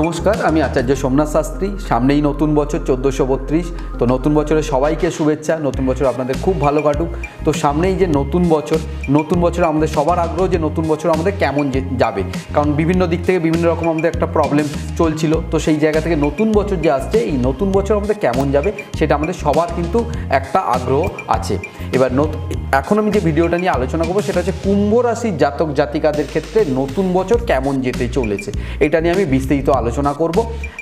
নমস্কার, আমি আচার্য সোমনাথ শাস্ত্রী। সামনেই নতুন বছর, চোদ্দোশো বত্রিশ। তো নতুন বছরে সবাইকে শুভেচ্ছা, নতুন বছর আপনাদের খুব ভালো কাটুক। তো সামনেই যে নতুন বছর নতুন বছর আমাদের সবার আগ্রহ যে নতুন বছর আমাদের কেমন যাবে। কারণ বিভিন্ন দিক থেকে বিভিন্ন রকম আমাদের একটা প্রবলেম চলছিল। তো সেই জায়গা থেকে নতুন বছর যে আসছে, এই নতুন বছর আমাদের কেমন যাবে, সেটা আমাদের সবার কিন্তু একটা আগ্রহ আছে। এবার এখন আমি যে ভিডিওটা নিয়ে আলোচনা করব, সেটা হচ্ছে কুম্ভ রাশির জাতক জাতিকাদের ক্ষেত্রে নতুন বছর কেমন যেতে চলেছে। এটা নিয়ে আমি বিস্তারিত আলোচনা করব।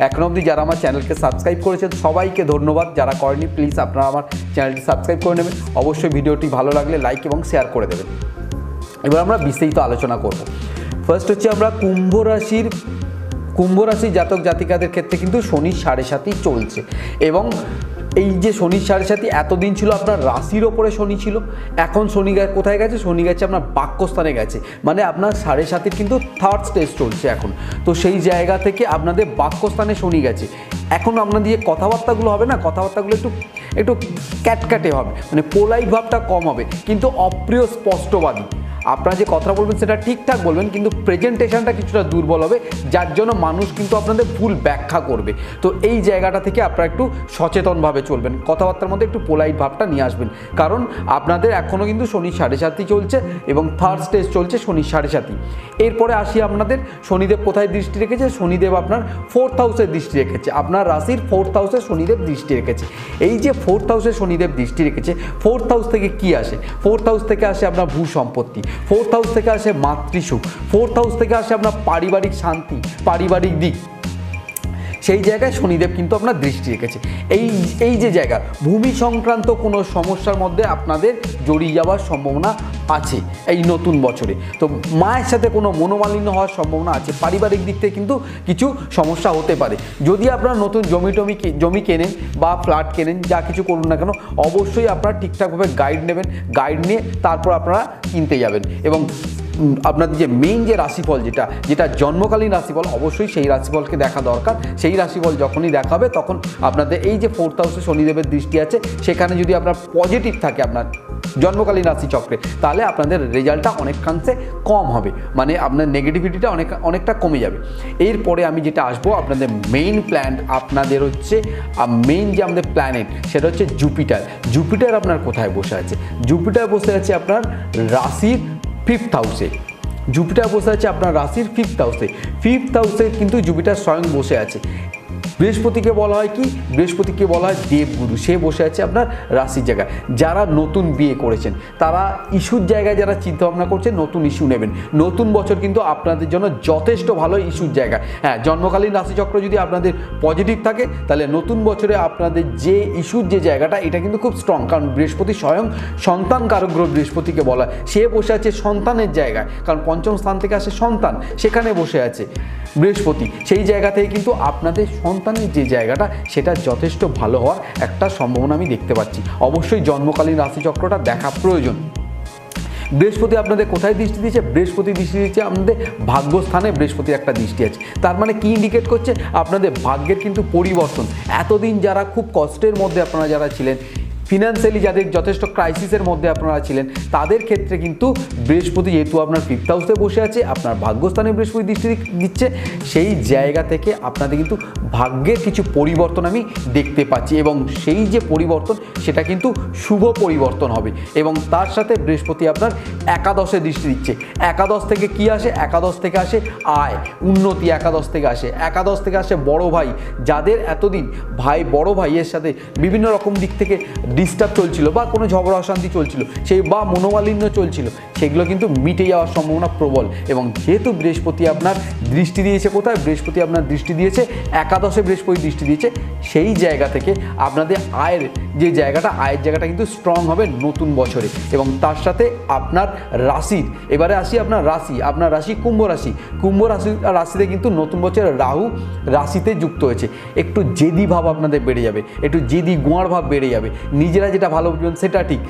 এখন অবধি যারা আমার চ্যানেলকে সাবস্ক্রাইব করেছেন, সবাইকে ধন্যবাদ। যারা করেনি প্লিজ আপনারা আমার চ্যানেলটি সাবস্ক্রাইব করে নেবেন। অবশ্যই ভিডিওটি ভালো লাগলে লাইক এবং শেয়ার করে দেবেন। এবার আমরা বিস্তারিত আলোচনা করব। ফার্স্ট হচ্ছে আমরা কুম্ভ রাশির কুম্ভ রাশির জাতক জাতিকাদের ক্ষেত্রে কিন্তু শনি সাড়ে সাতই চলছে এবং এই যে শনি সাড়ে সাতই এতদিন ছিল, আপনার রাশির ওপরে শনি ছিল, এখন শনি কোথায় গেছে? শনি গেছে আপনার বাক্যস্থানে গেছে। মানে আপনার সাড়ে সাতের কিন্তু থার্ড স্টেজ চলছে এখন। তো সেই জায়গা থেকে আপনাদের বাক্যস্থানে শনি গেছে। এখন আপনার দিয়ে কথাবার্তাগুলো হবে না? কথাবার্তাগুলো একটু একটু ক্যাটক্যাটে হবে। মানে পোলাইট ভাবটা কম হবে, কিন্তু অপ্রিয় স্পষ্টবাদী। আপনারা যে কথা বলবেন সেটা ঠিকঠাক বলবেন, কিন্তু প্রেজেন্টেশনটা কিছুটা দুর্বল হবে, যার জন্য মানুষ কিন্তু আপনাদের ভুল ব্যাখ্যা করবে। তো এই জায়গাটা থেকে আপনারা একটু সচেতনভাবে চলবেন, কথাবার্তার মধ্যে একটু পোলাইট ভাবটা নিয়ে আসবেন। কারণ আপনাদের এখনও কিন্তু শনি সাড়ে সাতই চলছে এবং থার্ড স্টেজ চলছে শনি সাড়ে সাতই। এরপরে আসি আপনাদের, শনিদেব কোথায় দৃষ্টি রেখেছে? শনিদেব আপনার ফোর্থ হাউসের দৃষ্টি রেখেছে। আপনার রাশির ফোর্থ হাউসে শনিদেব দৃষ্টি রেখেছে। এই যে ফোর্থ হাউসে শনিদেব দৃষ্টি রেখেছে ফোর্থ হাউস থেকে কি আসে? ফোর্থ হাউস থেকে আসে আপনার ভূ সম্পত্তি। ফোর্থ হাউস থেকে আসে মাতৃসুখ। ফোর্থ হাউস থেকে আসে আপনার পারিবারিক শান্তি পারিবারিক দিক। সেই জায়গায় শনিদেব কিন্তু আপনার দৃষ্টি রেখেছে। এই এই যে জায়গা, ভূমি সংক্রান্ত কোনো সমস্যার মধ্যে আপনাদের জড়িয়ে যাওয়ার সম্ভাবনা আছে এই নতুন বছরে। তো মায়ের সাথে কোনো মনোমালিন্য হওয়ার সম্ভাবনা আছে, পারিবারিক দিক থেকে কিন্তু কিছু সমস্যা হতে পারে। যদি আপনারা নতুন জমি টমি জমি কেনেন বা ফ্ল্যাট কেনেন, যা কিছু করুন না কেন, অবশ্যই আপনারা ঠিকঠাকভাবে গাইড নেবেন গাইড নিয়ে তারপর আপনারা কিনতে যাবেন। এবং আপনাদের যে মেইন যে রাশিফল যেটা যেটা জন্মকালীন রাশিফল, অবশ্যই সেই রাশিফলকে দেখা দরকার। সেই রাশিফল যখনই দেখাবে, তখন আপনাদের এই যে ফোর্থ হাউসে শনিদেবের দৃষ্টি আছে, সেখানে যদি আপনার পজিটিভ থাকে আপনার জন্মকালীন রাশি চক্রে তাহলে আপনাদের রেজাল্টটা অনেকাংশে কম হবে। মানে আপনার নেগেটিভিটিটা অনেক, অনেকটা কমে যাবে। এরপরে আমি যেটা আসব, আপনাদের মেইন প্ল্যান আপনাদের হচ্ছে মেইন যে আমাদের প্ল্যানেট সেটা হচ্ছে জুপিটার জুপিটার আপনার কোথায় বসে আছে? জুপিটার বসে আছে আপনার রাশির ফিফথ হাউসে জুপিটার বসে আছে আপনার রাশির ফিফথ হাউসে ফিফথ হাউসে কিন্তু জুপিটার স্বয়ং বসে আছে। বৃহস্পতিকে বলা হয় কি? বৃহস্পতিকে বলা হয় দেবগুরু। সে বসে আছে আপনার রাশির জায়গায়। যারা নতুন বিয়ে করেছেন, তারা ইস্যুর জায়গায় যারা চিন্তা ভাবনা করছেন, নতুন ইস্যু নেবেন। নতুন বছর কিন্তু আপনাদের জন্য যথেষ্ট ভালো ইস্যুর জায়গা। হ্যাঁ জন্মকালীন রাশিচক্র যদি আপনাদের পজিটিভ থাকে, তাহলে নতুন বছরে আপনাদের যে ইস্যুর যে জায়গাটা, এটা কিন্তু খুব স্ট্রং কারণ বৃহস্পতি স্বয়ং সন্তান কারগ্রহ বৃহস্পতিকে বলা। সে বসে আছে সন্তানের জায়গায়। কারণ পঞ্চম স্থান থেকে আসে সন্তান, সেখানে বসে আছে বৃহস্পতি। সেই জায়গা থেকে কিন্তু আপনাদের সন্তানের যে জায়গাটা, সেটা যথেষ্ট ভালো হওয়ার একটা সম্ভাবনা আমি দেখতে পাচ্ছি। অবশ্যই জন্মকালীন রাশিচক্রটা দেখা প্রয়োজন। বৃহস্পতি আপনাদের কোথায় দৃষ্টি দিচ্ছে বৃহস্পতি দৃষ্টি দিচ্ছে আপনাদের ভাগ্যস্থানে বৃহস্পতির একটা দৃষ্টি আছে। তার মানে কি ইন্ডিকেট করছে? আপনাদের ভাগ্যের কিন্তু পরিবর্তন। এতদিন যারা খুব কষ্টের মধ্যে আপনারা যারা ছিলেন ফিনান্সিয়ালি যাদের যথেষ্ট ক্রাইসিসের মধ্যে আপনারা ছিলেন, তাদের ক্ষেত্রে কিন্তু বৃহস্পতি যেহেতু আপনার ফিফথ হাউসে বসে আছে, আপনার ভাগ্যস্থানে বৃহস্পতি দৃষ্টি দিচ্ছে, সেই জায়গা থেকে আপনাদের কিন্তু ভাগ্যের কিছু পরিবর্তন আমি দেখতে পাচ্ছি এবং সেই যে পরিবর্তন, সেটা কিন্তু শুভ পরিবর্তন হবে এবং তার সাথে বৃহস্পতি আপনার একাদশে দৃষ্টি দিচ্ছে। একাদশ থেকে কি আসে? একাদশ থেকে আসে আয়, উন্নতি একাদশ থেকে আসে। একাদশ থেকে আসে বড় ভাই, যাদের এতদিন ভাই, বড় ভাইয়ের সাথে বিভিন্ন রকম দিক থেকে ডিস্টার্ব চলছিল বা কোনো ঝগড়া অশান্তি চলছিল, সেই বা মনোমালিন্য চলছিল, সেগুলো কিন্তু মিটে যাওয়ার সম্ভাবনা প্রবল। এবং যেহেতু বৃহস্পতি আপনার দৃষ্টি দিয়েছে কোথায়? বৃহস্পতি আপনার দৃষ্টি দিয়েছে, একাদশে বৃহস্পতি দৃষ্টি দিয়েছে, সেই জায়গা থেকে আপনাদের আয়ের যে জায়গাটা, আয়ের জায়গাটা কিন্তু স্ট্রং হবে নতুন বছরে। এবং তার সাথে আপনার রাশির, এবারে আসি আপনার রাশি আপনার রাশি কুম্ভ রাশি। কুম্ভ রাশি, রাশিতে কিন্তু নতুন বছরে রাহু রাশিতে যুক্ত হয়েছে। একটু জেদি ভাব আপনাদের বেড়ে যাবে, একটু জেদি গোয়ার ভাব বেড়ে যাবে। নিজেরা যেটা ভালো বুঝবেন সেটা ঠিক।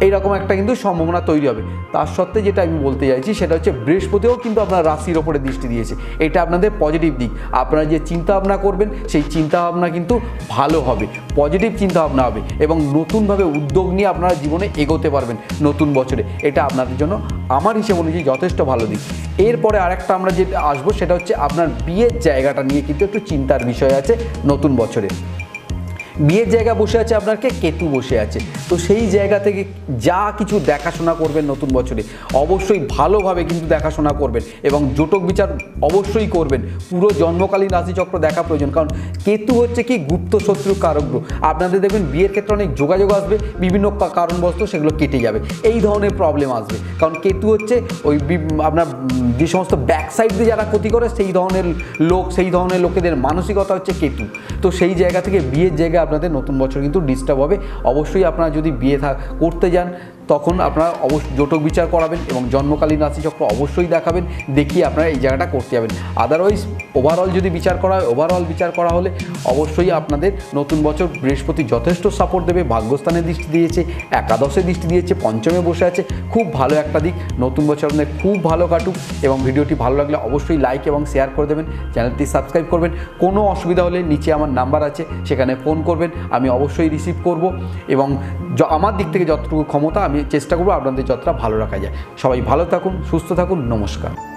এইরকম একটা কিন্তু সম্ভাবনা তৈরি হবে। তার সত্ত্বে যেটা আমি বলতে চাইছি, সেটা হচ্ছে বৃহস্পতিও কিন্তু আপনার রাশির ওপরে দৃষ্টি দিয়েছে। এটা আপনাদের পজিটিভ দিক। আপনারা যে চিন্তা ভাবনা করবেন, সেই চিন্তা ভাবনা কিন্তু ভালো হবে। পজিটিভ চিন্তা ভাবনা হবে এবং নতুনভাবে উদ্যোগ নিয়ে আপনারা জীবনে এগোতে পারবেন নতুন বছরে। এটা আপনাদের জন্য আমার হিসেব অনুযায়ী যথেষ্ট ভালো দিক। এরপরে আরেকটা আমরা যেটা আসব, সেটা হচ্ছে আপনার বিয়ের জায়গাটা নিয়ে কিন্তু একটু চিন্তার বিষয় আছে নতুন বছরে। বিয়ের জায়গা বসে আছে আপনাকে কেতু বসে আছে। তো সেই জায়গা থেকে যা কিছু দেখাশোনা করবেন নতুন বছরে, অবশ্যই ভালোভাবে কিন্তু দেখাশোনা করবেন এবং জোটক বিচার অবশ্যই করবেন। পুরো জন্মকালীন রাশিচক্র দেখা প্রয়োজন, কারণ কেতু হচ্ছে কি গুপ্ত শত্রু কারকগ্রহ আপনাদের দেখবেন বিয়ের ক্ষেত্রে অনেক যোগাযোগ আসবে, বিভিন্ন কারণবশত সেগুলো কেটে যাবে। এই ধরনের প্রবলেম আসবে। কারণ কেতু হচ্ছে ওই আপনার যে সমস্ত ব্যাক সাইড দিয়ে যারা ক্ষতি করে, সেই ধরনের লোক, সেই ধরনের লোকেদের মানসিকতা হচ্ছে কেতু। তো সেই জায়গা থেকে বিয়ের জায়গায় আপনাদের নতুন বছর কিন্তু ডিস্টার্ব হবে। অবশ্যই আপনারা যদি বিয়ে করতে যান তখন আপনারা অবশ্য জোটক বিচার করাবেন এবং জন্মকালীন রাশিচক্র অবশ্যই দেখাবেন, দেখিয়ে আপনারা এই জায়গাটা করতে যাবেন। আদারওয়াইজ ওভারঅল যদি বিচার করা হয় ওভারঅল বিচার করা হলে অবশ্যই আপনাদের নতুন বছর বৃহস্পতি যথেষ্ট সাপোর্ট দেবে, ভাগ্যস্থানে দৃষ্টি দিয়েছে, একাদশে দৃষ্টি দিয়েছে, পঞ্চমে বসে আছে। খুব ভালো একটা দিক, নতুন বছর আপনাদের খুব ভালো কাটুক এবং ভিডিওটি ভালো লাগলে অবশ্যই লাইক এবং শেয়ার করে দেবেন। চ্যানেলটি সাবস্ক্রাইব করবেন। কোনো অসুবিধা হলে নিচে আমার নাম্বার আছে, সেখানে ফোন করবেন। আমি অবশ্যই রিসিভ করব এবং আমার দিক থেকে যতটুকু ক্ষমতা আমি চেষ্টা করব আপনাদের যতটা ভালো রাখা যায়। সবাই ভালো থাকুন সুস্থ থাকুন নমস্কার।